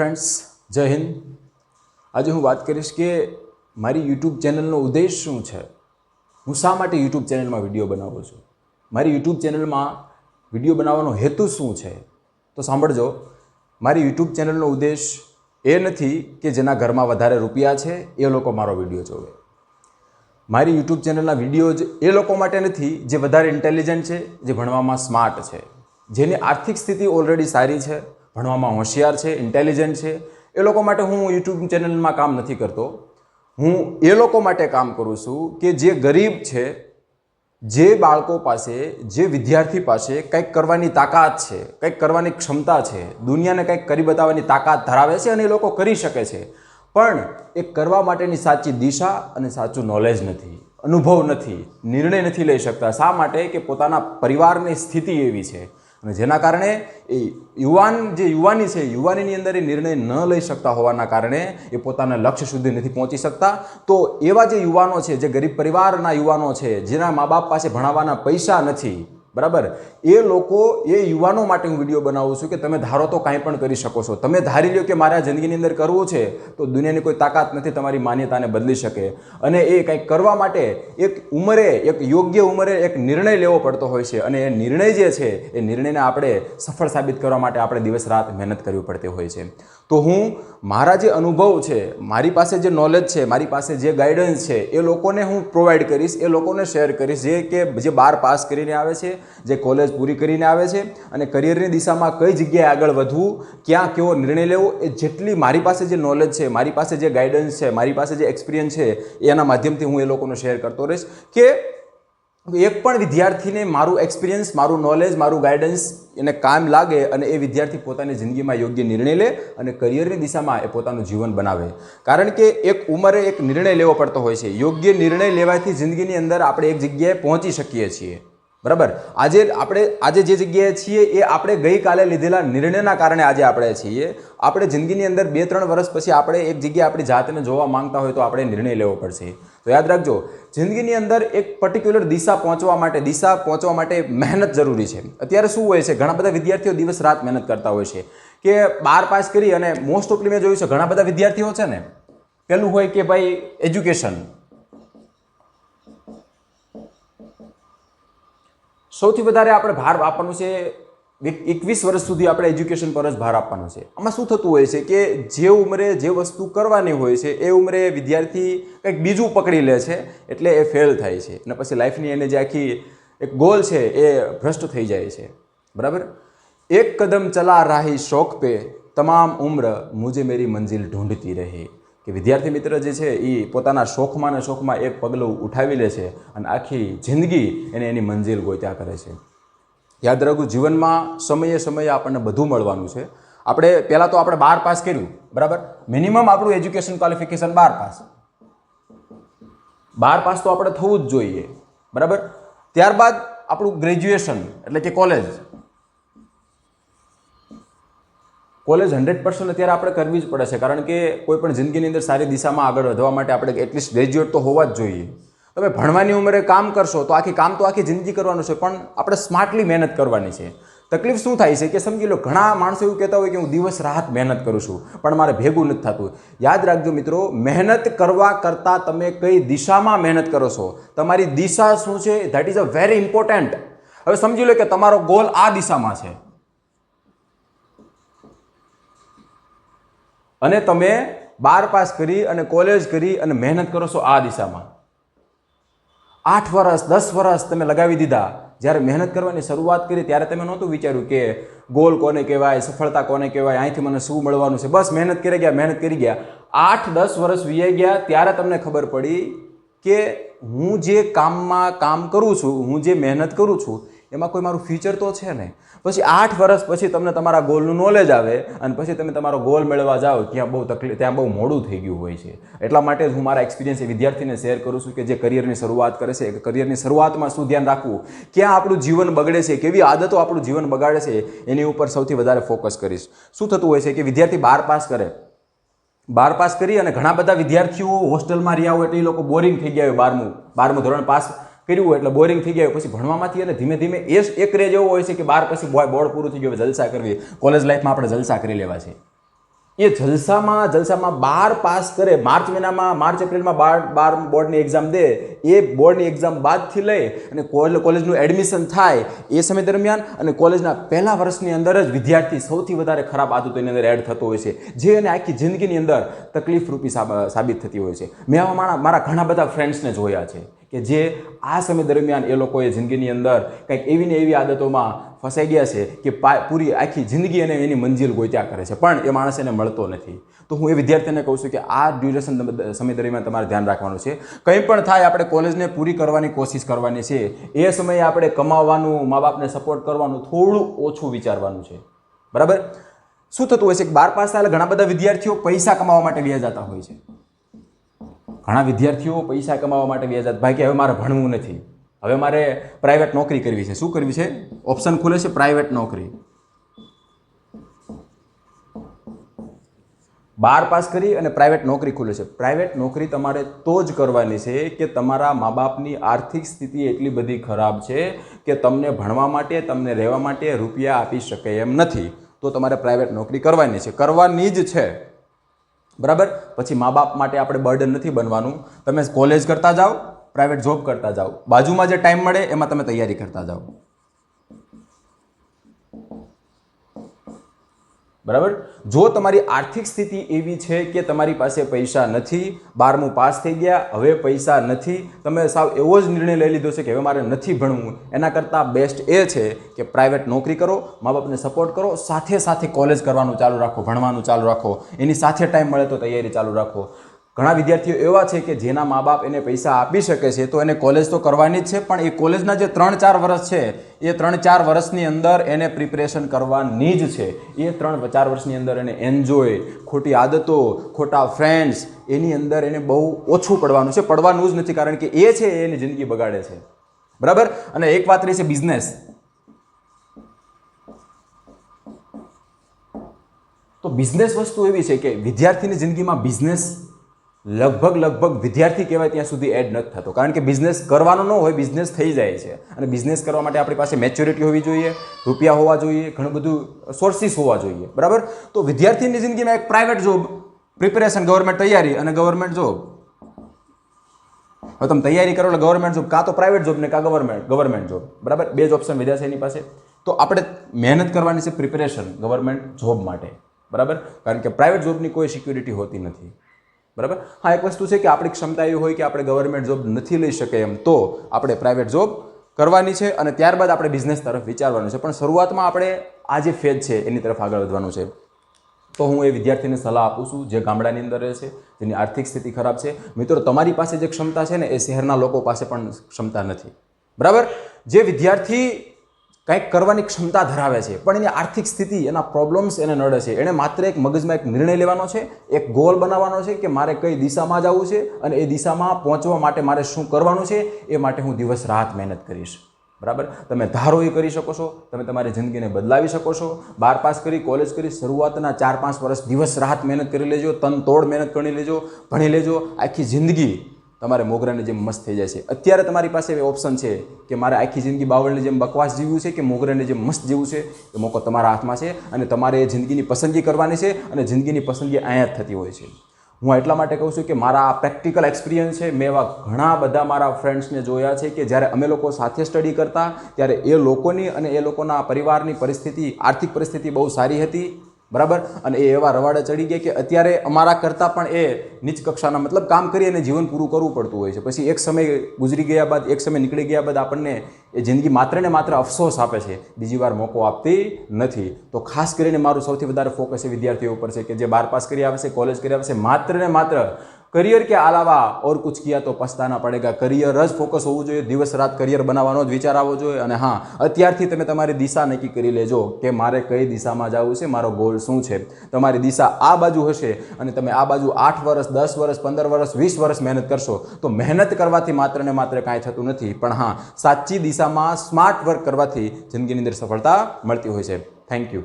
Friends જય હિન્દ. આજે હું વાત કરીશ કે મારી યુટ્યુબ ચેનલનો ઉદ્દેશ શું છે? હું શા માટે યુટ્યુબ ચેનલમાં વીડિયો બનાવું છું? મારી યુટ્યુબ ચેનલમાં વીડિયો બનાવવાનો હેતુ શું છે? તો સાંભળજો. મારી યુટ્યુબ ચેનલનો ઉદ્દેશ એ નથી કે જેના ઘરમાં વધારે રૂપિયા છે, એ લોકો મારો વીડિયો જોવે. મારી યુટ્યુબ ચેનલના વીડિયો જ એ લોકો માટે નથી, જે વધારે ઇન્ટેલિજન્ટ છે, જે ભણવામાં સ્માર્ટ છે. જેની આર્થિક સ્થિતિ ઓલરેડી સારી છે ભણવામાં હોશિયાર છે ઇન્ટેલિજન્ટ છે. એ લોકો માટે હું યુટ્યુબ ચેનલમાં કામ નથી કરતો. હું એ લોકો માટે કામ કરું છું કે જે ગરીબ છે, જે બાળકો પાસે, જે વિદ્યાર્થી પાસે કંઈક કરવાની તાકાત છે, કંઈક કરવાની ક્ષમતા છે, દુનિયાને કંઈક કરી બતાવવાની તાકાત ધરાવે છે અને એ લોકો કરી શકે છે. પણ એ કરવા માટેની સાચી દિશા અને સાચું નોલેજ નથી, અનુભવ નથી, નિર્ણય નથી લઈ શકતા. શા માટે? કે પોતાના પરિવારની સ્થિતિ એવી છે. અને જેના કારણે એ યુવાન જે યુવાની છે, યુવાનીની અંદર એ નિર્ણય ન લઈ શકતા હોવાના કારણે એ પોતાના લક્ષ્ય સુધી નથી પહોંચી શકતા. તો એવા જે યુવાનો છે, જે ગરીબ પરિવારના યુવાનો છે, જેના મા બાપ પાસે ભણાવવાના પૈસા નથી બરાબર? એ લોકો, એ યુવાનો માટે હું વીડિયો બનાવું છું કે તમે ધારો તો કાંઈ પણ કરી શકો છો. તમે ધારી લો કે મારે આ જિંદગીની અંદર કરવું છે, તો દુનિયાની કોઈ તાકાત નથી તમારી માન્યતાને બદલી શકે. અને એ કંઈક કરવા માટે એક ઉંમરે, એક યોગ્ય ઉંમરે એક નિર્ણય લેવો પડતો હોય છે. અને એ નિર્ણય જે છે, એ નિર્ણયને આપણે સફળ સાબિત કરવા માટે આપણે દિવસ રાત મહેનત કરવી પડતી હોય છે. તો હું, મારા જે અનુભવ છે, મારી પાસે જે નોલેજ છે, મારી પાસે જે ગાઈડન્સ છે, એ લોકોને હું પ્રોવાઈડ કરીશ, એ લોકોને શેર કરીશ. જે કે જે બાર પાસ કરીને આવે છે, જે કોલેજ પૂરી કરીને આવે છે, અને કરિયરની દિશામાં કઈ જગ્યાએ આગળ વધવું, ક્યાં કેવો નિર્ણય લેવો, એ જેટલી મારી પાસે જે નોલેજ છે, મારી પાસે જે ગાઈડન્સ છે, મારી પાસે જે એક્સપિરિયન્સ છે, એના માધ્યમથી હું એ લોકોને શેર કરતો રહીશ કે એક પણ વિદ્યાર્થીને મારું એક્સપિરિયન્સ મારું નોલેજ મારું ગાઈડન્સ એને કામ લાગે અને એ વિદ્યાર્થી પોતાની જિંદગીમાં યોગ્ય નિર્ણય લે અને કરિયરની દિશામાં એ પોતાનું જીવન બનાવે. કારણ કે એક ઉંમરે એક નિર્ણય લેવો પડતો હોય છે. યોગ્ય નિર્ણય લેવાથી જિંદગીની અંદર આપણે એક જગ્યાએ પહોંચી શકીએ છીએ. બરાબર? આજે આપણે, આજે જે જગ્યાએ છીએ એ આપણે ગઈકાલે લીધેલા નિર્ણયના કારણે આજે આપણે છીએ. આપણે જિંદગીની અંદર બે, ત્રણ વર્ષ પછી આપણે એક જગ્યાએ આપણી જાતને જોવા માંગતા હોય તો આપણે નિર્ણય લેવો પડશે. તો યાદ રાખજો, જિંદગીની અંદર એક પર્ટિક્યુલર દિશા પહોંચવા માટે, દિશા પહોંચવા માટે મહેનત જરૂરી છે. અત્યારે શું હોય છે, ઘણા બધા વિદ્યાર્થીઓ દિવસ રાત મહેનત કરતા હોય છે. કે બાર પાસ કરી અને મોસ્ટ ઓફલી મેં જોયું છે, ઘણા બધા વિદ્યાર્થીઓ છે ને, પેલું હોય કે ભાઈ એજ્યુકેશન સૌથી વધારે આપણે ભાર આપવાનું છે એકવીસ વર્ષ સુધી આપણે એજ્યુકેશન પર જ ભાર આપવાનો છે. આમાં શું થતું હોય છે કે જે ઉંમરે જે વસ્તુ કરવાની હોય છે, એ ઉંમરે વિદ્યાર્થી કંઈક બીજું પકડી લે છે, એટલે એ ફેલ થાય છે. અને પછી લાઈફની એને જે આખી એક ગોલ છે, એ ભ્રષ્ટ થઈ જાય છે. બરાબર? એક કદમ ચલા રાહી શોખ પે, તમામ ઉમ્ર મુજે મેરી મંજિલ ઢૂંઢતી રહી. કે વિદ્યાર્થી મિત્ર જે છે એ પોતાના શોખમાં ને શોખમાં એક પગલું ઉઠાવી લે છે અને આખી જિંદગી એને એની મંજિલ ગોત્યા કરે છે. યાદ રાખવું જીવનમાં સમયે સમયે આપણને બધું મળવાનું છે. આપણે પહેલાં તો આપણે બાર પાસ કર્યું, બરાબર? મિનિમમ આપણું એજ્યુકેશન ક્વોલિફિકેશન બાર પાસ. બાર પાસ તો આપણે થવું જ જોઈએ, બરાબર? ત્યારબાદ આપણું ગ્રેજ્યુએશન, એટલે કે કોલેજ કોલેજ હંડ્રેડ પર્સન્ટ અત્યારે આપણે કરવી જ પડે છે, કારણ કે કોઈ પણ જિંદગીની અંદર સારી દિશામાં આગળ વધવા માટે આપણે એટલીસ્ટ ગ્રેજ્યુએટ તો હોવા જ જોઈએ. તમે ભણવાની ઉંમરે કામ કરશો તો આખી કામ તો આખી જિંદગી કરવાનું છે, પણ આપણે સ્માર્ટલી મહેનત કરવાની છે. તકલીફ શું થાય છે કે સમજી લો, ઘણા માણસો એવું કહેતા હોય કે હું દિવસ રાત મહેનત કરું છું, પણ મારે ભેગું નથી થતું. યાદ રાખજો મિત્રો, મહેનત કરવા કરતાં તમે કઈ દિશામાં મહેનત કરો છો? તમારી દિશા શું છે? That is a very important હવે સમજી લો કે તમારો ગોલ આ દિશામાં છે. અને તમે બાર પાસ કરી અને કોલેજ કરી અને મહેનત કરો છો આ દિશામાં. આઠ વર્ષ દસ વર્ષ તમે લગાવી દીધા. જ્યારે મહેનત કરવાની શરૂઆત કરી, ત્યારે તમે નહોતું વિચાર્યું કે ગોલ કોને કહેવાય, સફળતા કોને કહેવાય, અહીંથી મને શું મળવાનું છે. બસ મહેનત કરી ગયા, મહેનત કરી ગયા. આઠ, દસ વર્ષ વીઆઈ ગયા, ત્યારે તમને ખબર પડી કે હું જે કામમાં કામ કરું છું, હું જે મહેનત કરું છું એમાં કોઈ મારું ફ્યુચર તો છે ને પછી આઠ વર્ષ પછી તમને તમારા ગોલનું નોલેજ આવે અને પછી તમે તમારો ગોલ મેળવવા જાઓ, ત્યાં બહુ તકલીફ, ત્યાં બહુ મોડું થઈ ગયું હોય છે. એટલા માટે જ હું મારા એક્સપિરિયન્સ એ વિદ્યાર્થીને શેર કરું છું કે જે કરિયરની શરૂઆત કરે છે કરિયરની શરૂઆતમાં શું ધ્યાન રાખવું, ક્યાં આપણું જીવન બગડે છે, કેવી આદતો આપણું જીવન બગાડે છે, એની ઉપર સૌથી વધારે ફોકસ કરીશ. શું થતું હોય છે કે વિદ્યાર્થી બાર પાસ કરે, બાર પાસ કરી અને ઘણા બધા વિદ્યાર્થીઓ હોસ્ટેલમાં રહ્યા હોય એટલે એ લોકો બોરિંગ થઈ ગયા હોય બારમું બારમું ધોરણ પાસ કર્યું એટલે બોરિંગ થઈ ગયા પછી ભણવામાંથી અને ધીમે ધીમે એ એક રેજ એવો હોય છે કે બાર પછી બોય બોર્ડ પૂરું થઈ ગયું જલસા કરવી. કોલેજ લાઈફમાં આપણે જલસા કરી લેવા છે. એ જલસામાં જલસામાં બાર પાસ કરે, માર્ચ મહિનામાં, માર્ચ એપ્રિલમાં બાર બાર બોર્ડની એક્ઝામ દે. એ બોર્ડની એક્ઝામ બાદથી લઈ અને કોલ- કોલેજનું એડમિશન થાય એ સમય દરમિયાન અને કોલેજના પહેલા વર્ષની અંદર જ વિદ્યાર્થી સૌથી વધારે ખરાબ આદતો અંદર એડ થતો હોય છે. જે એને આખી જિંદગીની અંદર તકલીફરૂપી સાબ- સાબિત થતી હોય છે. મેં આવા મારા ઘણા બધા ફ્રેન્ડ્સને જોયા છે. કે જે આ સમય દરમિયાન એ લોકોએ જિંદગીની અંદર કંઈક એવી ને એવી આદતોમાં ફસાઈ ગયા છે કે પૂરી આખી જિંદગી અને એની મંજિલ ગોત્યા કરે છે. પણ એ માણસ એને મળતો નથી. તો હું એ વિદ્યાર્થીને કહું છું કે આ ડ્યુરેશન સમય દરમિયાન તમારે ધ્યાન રાખવાનું છે. કંઈ પણ થાય આપણે કોલેજને પૂરી કરવાની કોશિશ કરવાની છે. એ સમયે આપણે કમાવાનું મા બાપને સપોર્ટ કરવાનું, થોડું ઓછું વિચારવાનું છે. બરાબર? શું થતું હોય છે કે બાર પાસ થયેલા ઘણા બધા વિદ્યાર્થીઓ પૈસા કમાવા માટે વ્યા જતા હોય છે. ઘણા વિદ્યાર્થીઓ પૈસા કમાવા માટે વ્યાજાત જતા ભાઈ કે હવે મારે ભણવું નથી. હવે મારે પ્રાઇવેટ નોકરી કરવી છે. શું કરવી છે? ઓપ્શન ખુલે છે પ્રાઇવેટ નોકરી. બાર પાસ કરી અને પ્રાઇવેટ નોકરી ખુલે છે. પ્રાઇવેટ નોકરી તમારે તો જ કરવાની છે કે તમારા મા બાપની આર્થિક સ્થિતિ એટલી બધી ખરાબ છે કે તમને ભણવા માટે, તમને રહેવા માટે રૂપિયા આપી શકે એમ નથી. તો તમારે પ્રાઇવેટ નોકરી કરવાની છે. કરવાની જ છે. બરાબર? પછી મા બાપ માટે આપણે બર્ડન નથી બનવાનું. તમે કોલેજ કરતા જાઓ પ્રાઇવેટ જોબ કરતા જાઓ. બાજુમાં જે ટાઈમ મળે, એમાં તમે તૈયારી કરતા જાઓ. બરાબર? જો તમારી આર્થિક સ્થિતિ એવી છે કે તમારી પાસે પૈસા નથી, બારમું પાસ થઈ ગયા, હવે પૈસા નથી, તમે સાવ એવો જ નિર્ણય લઈ લીધો છે કે હવે મારે નથી ભણવું, એના કરતાં બેસ્ટ એ છે કે પ્રાઇવેટ નોકરી કરો, મા બાપને સપોર્ટ કરો, સાથે સાથે કોલેજ કરવાનું ચાલુ રાખો, ભણવાનું ચાલુ રાખો, એની સાથે ટાઈમ મળે તો તૈયારી ચાલુ રાખો. ઘણા વિદ્યાર્થીઓ એવા છે કે જેના મા બાપ એને પૈસા આપી શકે છે, તો એને કોલેજ તો કરવાની જ છે, પણ એ કોલેજના જે ત્રણ ચાર વર્ષ છે, એ ત્રણ ચાર વર્ષની અંદર એને પ્રિપરેશન કરવાની જ છે. એ ત્રણ ચાર વર્ષની અંદર એને એન્જોય ખોટી આદતો, ખોટા ફ્રેન્ડ્સ એની અંદર એને બહુ ઓછું પડવાનું છે. પડવાનું જ નથી, કારણ કે એ છે એની જિંદગી બગાડે છે. બરાબર? અને એક વાત રહી છે બિઝનેસ તો બિઝનેસ વસ્તુ એવી છે કે વિદ્યાર્થીની જિંદગીમાં બિઝનેસ લગભગ લગભગ વિદ્યાર્થી કહેવાય ત્યાં સુધી એડ નથી થતો. કારણ કે બિઝનેસ કરવાનો ન હોય બિઝનેસ થઈ જાય છે. અને બિઝનેસ કરવા માટે આપણી પાસે મેચ્યોરિટી હોવી જોઈએ, રૂપિયા હોવા જોઈએ, ઘણું બધું સોર્સિસ હોવા જોઈએ. બરાબર? તો વિદ્યાર્થીની જિંદગીમાં એક પ્રાઇવેટ જોબ પ્રિપેરેશન ગવર્મેન્ટ તૈયારી અને ગવર્મેન્ટ જોબ હવે તમે તૈયારી કરો એટલે ગવર્મેન્ટ જોબ કાં તો પ્રાઇવેટ જોબ ને કાં ગવર્મેન્ટ ગવર્મેન્ટ જોબ બરાબર? બે જ ઓપ્શન વધ્યા છે એની પાસે. તો આપણે મહેનત કરવાની છે પ્રિપેરેશન ગવર્મેન્ટ જોબ માટે. બરાબર? કારણ કે પ્રાઇવેટ જોબની કોઈ સિક્યુરિટી હોતી નથી. બરાબર? હા, એક વસ્તુ છે કે આપણી ક્ષમતા એવી હોય કે આપણે ગવર્મેન્ટ જોબ નથી લઈ શકે એમ તો આપણે પ્રાઇવેટ જોબ કરવાની છે અને ત્યારબાદ આપણે બિઝનેસ તરફ વિચારવાનું છે. પણ શરૂઆતમાં આપણે આ જે ફેજ છે એની તરફ આગળ વધવાનું છે. તો હું એ વિદ્યાર્થીને સલાહ આપું છું, જે ગામડાની અંદર રહે છે, જેની આર્થિક સ્થિતિ ખરાબ છે. મિત્રો, તમારી પાસે જે ક્ષમતા છે ને, એ શહેરના લોકો પાસે પણ ક્ષમતા નથી. બરાબર? જે વિદ્યાર્થી કંઈક કરવાની ક્ષમતા ધરાવે છે. પણ એની આર્થિક સ્થિતિ, એના પ્રોબ્લેમ્સ એને નડે છે. એણે માત્ર એક મગજમાં એક નિર્ણય લેવાનો છે, એક ગોલ બનાવવાનો છે કે મારે કઈ દિશામાં જવું છે અને એ દિશામાં પહોંચવા માટે મારે શું કરવાનું છે, એ માટે હું દિવસ રાત મહેનત કરીશ. બરાબર? તમે ધારો એ કરી શકો છો, તમે તમારી જિંદગીને બદલાવી શકો છો. બાર પાસ કરી કોલેજ કરી, શરૂઆતના ચાર પાંચ વર્ષ દિવસ રાત મહેનત કરી લેજો, તન તોડ મહેનત કરી લેજો, ભણી લેજો. આખી જિંદગી તમારે મોગરાની જેમ મસ્ત થઈ જાય છે. અત્યારે તમારી પાસે એ ઓપ્શન છે કે મારે આખી જિંદગી બાવળની જેમ બકવાસ જીવવું છે કે મોગરાની જેમ મસ્ત જીવવું છે? એ મોકો તમારા હાથમાં છે અને તમારે જિંદગીની પસંદગી કરવાની છે અને જિંદગીની પસંદગી અહીંયા જ થતી હોય છે. હું એટલા માટે કહું છું કે મારા આ પ્રેક્ટિકલ એક્સપિરિયન્સ છે. મેં એવા ઘણા બધા મારા ફ્રેન્ડ્સને જોયા છે કે જ્યારે અમે લોકો સાથે સ્ટડી કરતા, ત્યારે એ લોકોની અને એ લોકોના પરિવારની પરિસ્થિતિ, આર્થિક પરિસ્થિતિ બહુ સારી હતી. બરાબર? અને એ એવા રવાડે ચડી ગયા કે અત્યારે અમારા કરતાં પણ એ નીચ કક્ષાના મતલબ કામ કરી અને જીવન પૂરું કરવું પડતું હોય છે. પછી એક સમય ગુજરી ગયા બાદ, એક સમય નીકળી ગયા બાદ આપણને એ જિંદગી માત્ર ને માત્ર અફસોસ આપે છે. બીજી વાર મોકો આપતી નથી. તો ખાસ કરીને મારું સૌથી વધારે ફોકસ એ વિદ્યાર્થીઓ ઉપર છે કે જે બાર પાસ કરી આવે છે કોલેજ કરી આવે છે માત્ર ને માત્ર કરિયર કે અલાવા ઓર કુછ કિયા તો પસ્તાના પડેગા. કરિયર જ ફોકસ હોવું જોઈએ. દિવસ રાત કરિયર બનાવવાનો જ વિચાર આવવો જોઈએ. અને હા, અત્યારથી તમે તમારી દિશા નક્કી કરી લેજો કે મારે કઈ દિશામાં જવું છે, મારો ગોલ શું છે. તમારી દિશા આ બાજુ હશે અને તમે આ બાજુ આઠ વર્ષ, દસ વર્ષ, પંદર વર્ષ, વીસ વર્ષ મહેનત કરશો, તો મહેનત કરવાથી માત્ર ને માત્ર કાંઈ થતું નથી. પણ હા, સાચી દિશામાં સ્માર્ટ વર્ક કરવાથી જિંદગીની અંદર સફળતા મળતી હોય છે. Thank you